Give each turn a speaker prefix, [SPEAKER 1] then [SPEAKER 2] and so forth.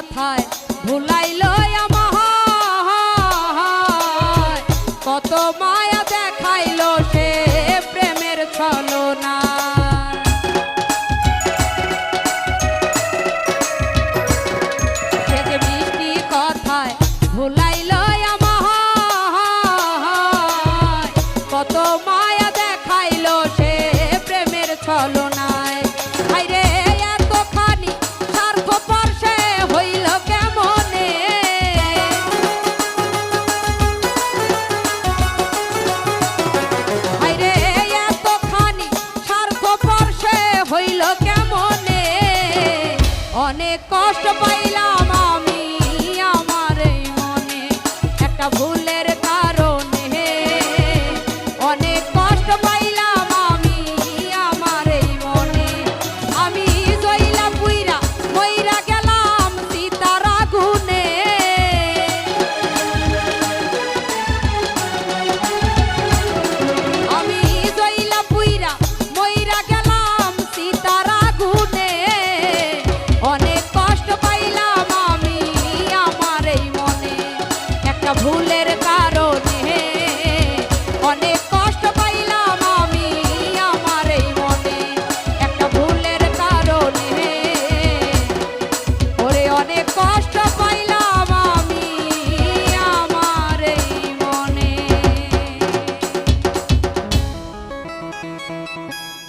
[SPEAKER 1] কথায় ভুলাইলো Thank you.